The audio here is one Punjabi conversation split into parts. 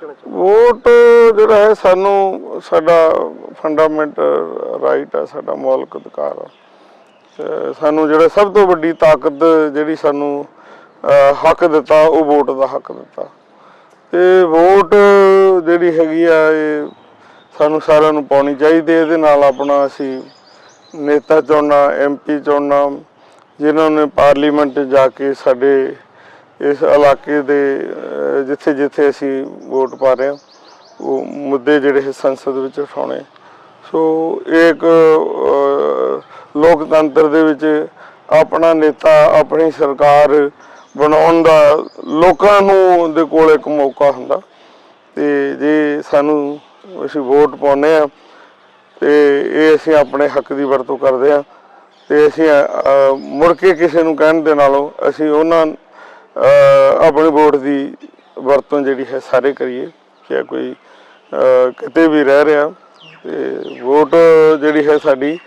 ਕਹਿਣਾ ਚਾਹੁੰਦੇ ਵੋਟ ਜਿਹੜਾ ਹੈ ਸਾਨੂੰ ਸਾਡਾ ਫੰਡਾਮੈਂਟਲ ਰਾਈਟ ਹੈ, ਸਾਡਾ ਮੌਲਿਕ ਅਧਿਕਾਰ ਆ। ਸਾਨੂੰ ਜਿਹੜਾ ਸਭ ਤੋਂ ਵੱਡੀ ਤਾਕਤ ਜਿਹੜੀ ਸਾਨੂੰ ਹੱਕ ਦਿੱਤਾ, ਉਹ ਵੋਟ ਦਾ ਹੱਕ ਦਿੱਤਾ। ਤੇ ਵੋਟ ਜਿਹੜੀ ਹੈਗੀ ਆ, ਇਹ ਸਾਨੂੰ ਸਾਰਿਆਂ ਨੂੰ ਪਾਉਣੀ ਚਾਹੀਦੀ ਇਹਦੇ ਨਾਲ ਆਪਣਾ ਅਸੀਂ ਨੇਤਾ ਚੁਣਨਾ ਐਮਪੀ ਚੁਣਨਾ, ਜਿਨ੍ਹਾਂ ਨੇ ਪਾਰਲੀਮੈਂਟ 'ਚ ਜਾ ਕੇ ਸਾਡੇ ਇਸ ਇਲਾਕੇ ਦੇ ਜਿੱਥੇ ਜਿੱਥੇ ਅਸੀਂ ਵੋਟ ਪਾ ਰਹੇ ਹਾਂ, ਉਹ ਮੁੱਦੇ ਜਿਹੜੇ ਹੈ ਸੰਸਦ ਵਿੱਚ ਉਠਾਉਣੇ। ਸੋ ਇਹ ਇੱਕ ਲੋਕਤੰਤਰ ਦੇ ਵਿੱਚ ਆਪਣਾ ਨੇਤਾ, ਆਪਣੀ ਸਰਕਾਰ ਬਣਾਉਣ ਦਾ ਲੋਕਾਂ ਨੂੰ ਦੇ ਕੋਲ ਇੱਕ ਮੌਕਾ ਹੁੰਦਾ। ਤੇ ਜੇ ਸਾਨੂੰ ਅਸੀਂ ਵੋਟ ਪਾਉਂਦੇ ਆ ਤੇ ਇਹ ਅਸੀਂ ਆਪਣੇ ਹੱਕ ਦੀ ਵਰਤੋਂ ਕਰਦੇ ਆ ਤੇ ਅਸੀਂ ਮੁੜ ਕੇ ਕਿਸੇ ਨੂੰ ਕਹਿਣ ਦੇ ਨਾਲੋਂ ਅਸੀਂ ਉਹਨਾਂ ਆਪਣੀ ਵੋਟ ਦੀ ਵਰਤੋਂ ਜਿਹੜੀ ਹੈ ਸਾਰੇ ਕਰੀਏ ਕਿ ਕੋਈ ਕਿਤੇ ਵੀ ਰਹਿ ਰਿਹਾ ਤੇ ਵੋਟ ਜਿਹੜੀ ਹੈ ਸਾਡੀ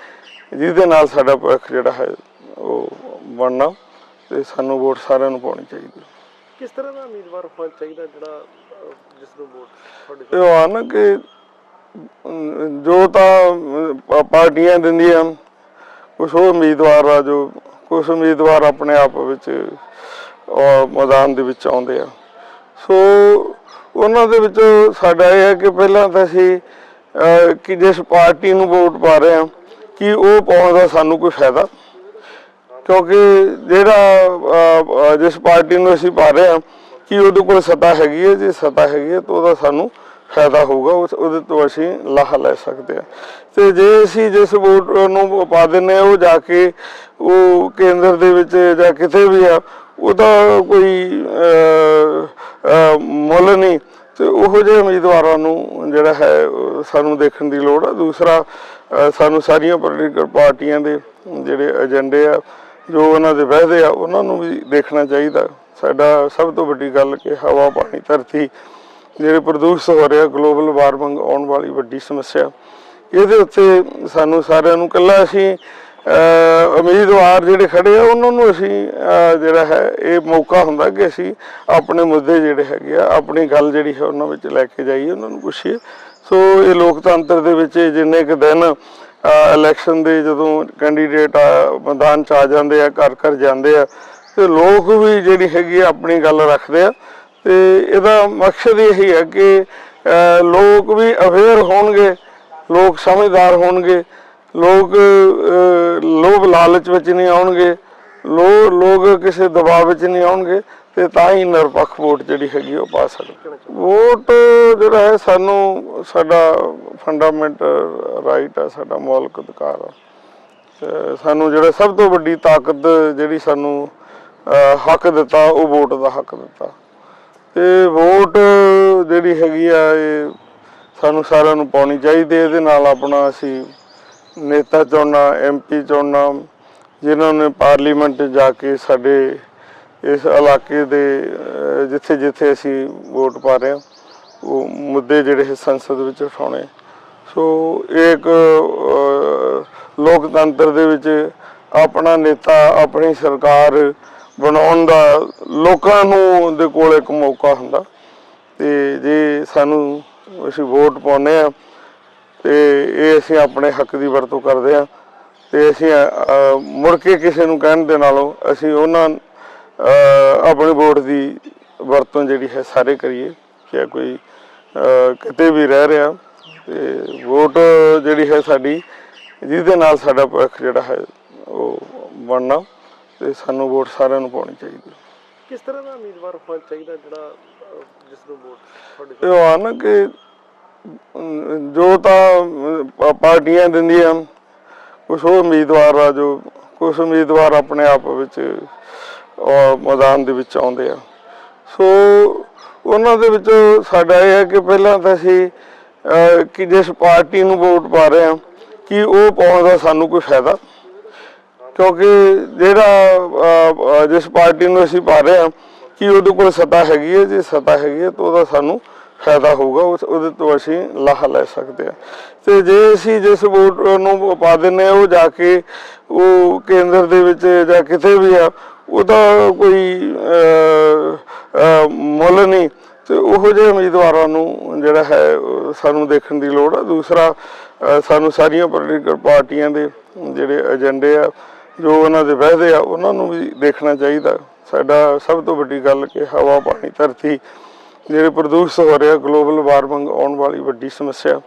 ਜਿਹਦੇ ਨਾਲ ਸਾਡਾ ਭਵਿੱਖ ਜਿਹੜਾ ਹੈ ਉਹ ਬਣਨਾ ਤੇ ਸਾਨੂੰ ਵੋਟ ਸਾਰਿਆਂ ਨੂੰ ਪਾਉਣੀ ਚਾਹੀਦੀ ਕਿਸ ਤਰ੍ਹਾਂ ਦਾ ਉਮੀਦਵਾਰ ਹੋਣਾ ਚਾਹੀਦਾ ਜਿਹੜਾ ਜਿਸ ਨੂੰ ਵੋਟ ਤੁਹਾਡੇ ਇਹ ਆ ਨਾ ਕਿ ਜੋ ਤਾਂ ਪਾਰਟੀਆਂ ਦਿੰਦੀਆਂ ਕੁਝ ਉਹ ਉਮੀਦਵਾਰ ਆ ਜੋ ਕੁਝ ਉਮੀਦਵਾਰ ਆਪਣੇ ਆਪ ਵਿੱਚ ਮੈਦਾਨ ਦੇ ਵਿੱਚ ਆਉਂਦੇ ਆ। ਸੋ ਉਹਨਾਂ ਦੇ ਵਿੱਚ ਸਾਡਾ ਇਹ ਹੈ ਕਿ ਪਹਿਲਾਂ ਤਾਂ ਅਸੀਂ ਕਿ ਜਿਸ ਪਾਰਟੀ ਨੂੰ ਵੋਟ ਪਾ ਰਹੇ ਹਾਂ, ਕਿ ਉਹ ਪਾਉਣ ਦਾ ਸਾਨੂੰ ਕੋਈ ਫਾਇਦਾ। ਕਿਉਂਕਿ ਜਿਹੜਾ ਜਿਸ ਪਾਰਟੀ ਨੂੰ ਅਸੀਂ ਪਾ ਰਹੇ ਹਾਂ, ਕਿ ਉਹਦੇ ਕੋਲ ਸੱਤਾ ਹੈਗੀ ਹੈ, ਜੇ ਸਤਾ ਹੈਗੀ ਹੈ, ਤਾਂ ਉਹਦਾ ਸਾਨੂੰ ਫਾਇਦਾ ਹੋਊਗਾ ਉਹਦੇ ਤੋਂ ਅਸੀਂ ਲਾਹਾ ਲੈ ਸਕਦੇ ਹਾਂ। ਤੇ ਜੇ ਅਸੀਂ ਜਿਸ ਵੋਟ ਨੂੰ ਪਾ ਦਿੰਨੇ ਹਾਂ, ਉਹ ਜਾ ਕੇ, ਉਹ ਕੇਂਦਰ ਦੇ ਵਿੱਚ ਜਾਂ ਕਿਤੇ ਵੀ ਆ ਉਹਦਾ ਕੋਈ ਮੁੱਲ ਨਹੀਂ। ਤੇ ਉਹੋ ਜਿਹੇ ਉਮੀਦਵਾਰਾਂ ਨੂੰ ਜਿਹੜਾ ਹੈ ਸਾਨੂੰ ਦੇਖਣ ਦੀ ਲੋੜ ਆ। ਦੂਸਰਾ ਸਾਨੂੰ ਸਾਰੀਆਂ ਪੋਲੀਟੀਕਲ ਪਾਰਟੀਆਂ ਦੇ ਜਿਹੜੇ ਏਜੰਡੇ ਆ, ਜੋ ਉਹਨਾਂ ਦੇ ਵਹਿਦੇ ਆ, ਉਹਨਾਂ ਨੂੰ ਵੀ ਦੇਖਣਾ ਚਾਹੀਦਾ। ਸਾਡਾ ਸਭ ਤੋਂ ਵੱਡੀ ਗੱਲ ਕਿ ਹਵਾ, ਪਾਣੀ, ਧਰਤੀ, ਜਿਹੜੇ ਪ੍ਰਦੂਸ਼ਿਤ ਹੋ ਰਿਹਾ ਗਲੋਬਲ ਵਾਰਮਿੰਗ ਆਉਣ ਵਾਲੀ ਵੱਡੀ ਸਮੱਸਿਆ। ਇਹਦੇ ਉੱਤੇ ਸਾਨੂੰ ਸਾਰਿਆਂ ਨੂੰ ਕੱਲਾ ਅਸੀਂ ਉਮੀਦਵਾਰ ਜਿਹੜੇ ਖੜੇ ਆ, ਉਹਨਾਂ ਨੂੰ ਅਸੀਂ ਜਿਹੜਾ ਹੈ, ਇਹ ਮੌਕਾ ਹੁੰਦਾ ਕਿ ਅਸੀਂ ਆਪਣੇ ਮੁੱਦੇ ਜਿਹੜੇ ਹੈਗੇ ਆ, ਆਪਣੀ ਗੱਲ ਜਿਹੜੀ ਹੈ ਉਹਨਾਂ ਵਿੱਚ ਲੈ ਕੇ ਜਾਈਏ, ਉਹਨਾਂ ਨੂੰ ਪੁੱਛੀਏ। ਸੋ ਇਹ ਲੋਕਤੰਤਰ ਦੇ ਵਿੱਚ ਇਹ ਜਿੰਨੇ ਕੁ ਦਿਨ ਇਲੈਕਸ਼ਨ ਦੇ ਜਦੋਂ ਕੈਂਡੀਡੇਟ ਆ ਮੈਦਾਨ ਚ ਆ ਜਾਂਦੇ ਆ, ਘਰ ਘਰ ਜਾਂਦੇ ਆ, ਤੇ ਲੋਕ ਵੀ ਜਿਹੜੀ ਹੈਗੀ ਆ, ਆਪਣੀ ਗੱਲ ਰੱਖਦੇ ਆ। ਤੇ ਇਹਦਾ ਮਕਸਦ ਇਹੀ ਹੈ ਕਿ ਲੋਕ ਵੀ ਅਵੇਅਰ ਹੋਣਗੇ, ਲੋਕ ਸਮਝਦਾਰ ਹੋਣਗੇ ਲੋਕ ਅਹ, ਲੋਭ ਲਾਲਚ ਵਿੱਚ ਨਹੀਂ ਆਉਣਗੇ। ਲੋ ਲੋਕ ਕਿਸੇ ਦਬਾਅ ਵਿੱਚ ਨਹੀਂ ਆਉਣਗੇ ਤੇ ਤਾਂ ਹੀ ਨਿਰਪੱਖ ਵੋਟ ਜਿਹੜੀ ਹੈਗੀ ਉਹ ਪਾ ਸਕਦੇ। ਵੋਟ ਜਿਹੜਾ ਹੈ ਸਾਨੂੰ ਸਾਡਾ ਫੰਡਾਮੈਂਟਲ ਰਾਈਟ ਆ ਸਾਡਾ ਮੌਲਿਕ ਅਧਿਕਾਰ ਆ। ਸਾਨੂੰ ਜਿਹੜਾ ਸਭ ਤੋਂ ਵੱਡੀ ਤਾਕਤ ਜਿਹੜੀ ਸਾਨੂੰ ਹੱਕ ਦਿੱਤਾ ਉਹ ਵੋਟ ਦਾ ਹੱਕ ਦਿੱਤਾ। ਤੇ ਵੋਟ ਜਿਹੜੀ ਹੈਗੀ ਆ ਇਹ ਸਾਨੂੰ ਸਾਰਿਆਂ ਨੂੰ ਪਾਉਣੀ ਚਾਹੀਦੀ ਇਹਦੇ ਨਾਲ ਆਪਣਾ ਅਸੀਂ ਨੇਤਾ ਚੁਣਨਾ ਐਮਪੀ ਚੁਣਨਾ ਜਿਨ੍ਹਾਂ ਨੇ ਪਾਰਲੀਮੈਂਟ 'ਚ ਜਾ ਕੇ ਸਾਡੇ ਇਸ ਇਲਾਕੇ ਦੇ ਜਿੱਥੇ ਜਿੱਥੇ ਅਸੀਂ ਵੋਟ ਪਾ ਰਹੇ ਹਾਂ, ਉਹ ਮੁੱਦੇ ਜਿਹੜੇ ਹੈ ਸੰਸਦ ਵਿੱਚ ਉਠਾਉਣੇ। ਸੋ ਇਹ ਇੱਕ ਲੋਕਤੰਤਰ ਦੇ ਵਿੱਚ ਆਪਣਾ ਨੇਤਾ, ਆਪਣੀ ਸਰਕਾਰ ਬਣਾਉਣ ਦਾ ਲੋਕਾਂ ਨੂੰ ਦੇ ਕੋਲ ਇੱਕ ਮੌਕਾ ਹੁੰਦਾ। ਤੇ ਜੇ ਸਾਨੂੰ ਅਸੀਂ ਵੋਟ ਪਾਉਂਦੇ ਆ ਤੇ ਇਹ ਅਸੀਂ ਆਪਣੇ ਹੱਕ ਦੀ ਵਰਤੋਂ ਕਰਦੇ ਆ ਤੇ ਅਸੀਂ ਮੁੜ ਕੇ ਕਿਸੇ ਨੂੰ ਕਹਿਣ ਦੇ ਨਾਲੋਂ ਅਸੀਂ ਉਹਨਾਂ ਆਪਣੀ ਵੋਟ ਦੀ ਵਰਤੋਂ ਜਿਹੜੀ ਹੈ ਸਾਰੇ ਕਰੀਏ ਕਿ ਕੋਈ ਕਿਤੇ ਵੀ ਰਹਿ ਰਿਹਾ ਤੇ ਵੋਟ ਜਿਹੜੀ ਹੈ ਸਾਡੀ ਜਿਹਦੇ ਨਾਲ ਸਾਡਾ ਭਵਿੱਖ ਜਿਹੜਾ ਹੈ ਉਹ ਬਣਨਾ ਤੇ ਸਾਨੂੰ ਵੋਟ ਸਾਰਿਆਂ ਨੂੰ ਪਾਉਣੀ ਚਾਹੀਦੀ ਕਿਸ ਤਰ੍ਹਾਂ ਦਾ ਉਮੀਦਵਾਰ ਹੋਣਾ ਚਾਹੀਦਾ ਜਿਹੜਾ ਜਿਸ ਨੂੰ ਵੋਟ ਤੁਹਾਡੇ ਇਹ ਆ ਨਾ ਕਿ ਜੋ ਤਾਂ ਪਾਰਟੀਆਂ ਦਿੰਦੀਆਂ ਕੁਝ ਉਹ ਉਮੀਦਵਾਰ ਆ ਜੋ ਕੁਝ ਉਮੀਦਵਾਰ ਆਪਣੇ ਆਪ ਵਿੱਚ ਮੈਦਾਨ ਦੇ ਵਿੱਚ ਆਉਂਦੇ ਆ। ਸੋ, ਉਹਨਾਂ ਦੇ ਵਿੱਚ ਸਾਡਾ ਇਹ ਹੈ ਕਿ ਪਹਿਲਾਂ ਤਾਂ ਅਸੀਂ ਕਿ ਜਿਸ ਪਾਰਟੀ ਨੂੰ ਵੋਟ ਪਾ ਰਹੇ ਹਾਂ, ਕਿ ਉਹ ਪਾਉਣ ਦਾ ਸਾਨੂੰ ਕੋਈ ਫਾਇਦਾ। ਕਿਉਂਕਿ ਜਿਹੜਾ ਜਿਸ ਪਾਰਟੀ ਨੂੰ ਅਸੀਂ ਪਾ ਰਹੇ ਹਾਂ, ਕਿ ਉਹਦੇ ਕੋਲ ਸੱਤਾ ਹੈਗੀ ਹੈ, ਜੇ ਸਤਾ ਹੈਗੀ ਹੈ, ਤਾਂ ਉਹਦਾ ਸਾਨੂੰ ਫਾਇਦਾ ਹੋਊਗਾ, ਉਸ, ਉਹਦੇ ਤੋਂ ਅਸੀਂ ਲਾਹਾ ਲੈ ਸਕਦੇ ਹਾਂ। ਤੇ ਜੇ ਅਸੀਂ ਜਿਸ ਵੋਟ ਨੂੰ ਪਾ ਦਿੰਨੇ ਹਾਂ, ਉਹ ਜਾ ਕੇ, ਉਹ ਕੇਂਦਰ ਦੇ ਵਿੱਚ ਜਾਂ ਕਿਤੇ ਵੀ ਆ, ਉਹਦਾ ਕੋਈ ਮੁੱਲ ਨਹੀਂ, ਤੇ ਉਹੋ ਜਿਹੇ ਉਮੀਦਵਾਰਾਂ ਨੂੰ ਜਿਹੜਾ ਹੈ ਸਾਨੂੰ ਦੇਖਣ ਦੀ ਲੋੜ ਆ। ਦੂਸਰਾ ਸਾਨੂੰ ਸਾਰੀਆਂ ਪੋਲੀਟੀਕਲ ਪਾਰਟੀਆਂ ਦੇ ਜਿਹੜੇ ਏਜੰਡੇ ਆ, ਜੋ ਉਹਨਾਂ ਦੇ ਵਾਅਦੇ ਆ, ਉਹਨਾਂ ਨੂੰ ਵੀ ਦੇਖਣਾ ਚਾਹੀਦਾ। ਸਾਡਾ ਸਭ ਤੋਂ ਵੱਡੀ ਗੱਲ ਕਿ ਹਵਾ, ਪਾਣੀ, ਧਰਤੀ ਜਿਹੜੇ ਪ੍ਰਦੂਸ਼ਿਤ ਹੋ ਰਿਹਾ ਗਲੋਬਲ ਵਾਰਮਿੰਗ ਆਉਣ ਵਾਲੀ ਵੱਡੀ ਸਮੱਸਿਆ।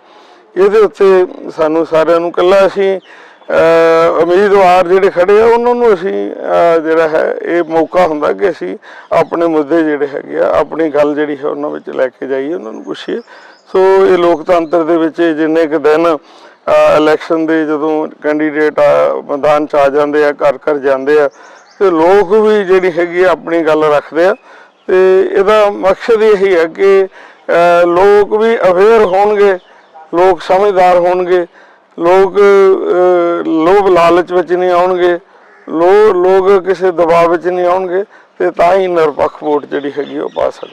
ਇਹਦੇ ਉੱਤੇ ਸਾਨੂੰ ਸਾਰਿਆਂ ਨੂੰ ਕੱਲਾ ਅਸੀਂ ਉਮੀਦਵਾਰ ਜਿਹੜੇ ਖੜੇ ਆ, ਉਹਨਾਂ ਨੂੰ ਅਸੀਂ ਜਿਹੜਾ ਹੈ, ਇਹ ਮੌਕਾ ਹੁੰਦਾ ਕਿ ਅਸੀਂ ਆਪਣੇ ਮੁੱਦੇ ਜਿਹੜੇ ਹੈਗੇ ਆ, ਆਪਣੀ ਗੱਲ ਜਿਹੜੀ ਹੈ ਉਹਨਾਂ ਵਿੱਚ ਲੈ ਕੇ ਜਾਈਏ, ਉਹਨਾਂ ਨੂੰ ਪੁੱਛੀਏ। ਸੋ ਇਹ ਲੋਕਤੰਤਰ ਦੇ ਵਿੱਚ ਜਿੰਨੇ ਕੁ ਦਿਨ ਇਲੈਕਸ਼ਨ ਦੇ ਜਦੋਂ ਕੈਂਡੀਡੇਟ ਆ ਮੈਦਾਨ ਚ ਆ ਜਾਂਦੇ ਆ ਘਰ ਘਰ ਜਾਂਦੇ ਆ, ਤੇ ਲੋਕ ਵੀ ਜਿਹੜੀ ਹੈਗੀ ਆ, ਆਪਣੀ ਗੱਲ ਰੱਖਦੇ ਆ। ਤੇ ਇਹਦਾ ਮਕਸਦ ਇਹੀ ਹੈ ਕਿ ਲੋਕ ਵੀ ਅਵੇਅਰ ਹੋਣਗੇ, ਲੋਕ ਸਮਝਦਾਰ ਹੋਣਗੇ, ਲੋਕ ਲੋਭ ਲਾਲਚ ਵਿੱਚ ਨਹੀਂ ਆਉਣਗੇ, ਲੋ, ਲੋਕ ਕਿਸੇ ਦਬਾਅ ਵਿੱਚ ਨਹੀਂ ਆਉਣਗੇ, ਤੇ ਤਾਂ ਹੀ ਨਿਰਪੱਖ ਵੋਟ ਜਿਹੜੀ ਹੈਗੀ ਉਹ ਪਾ ਸਕਦੇ।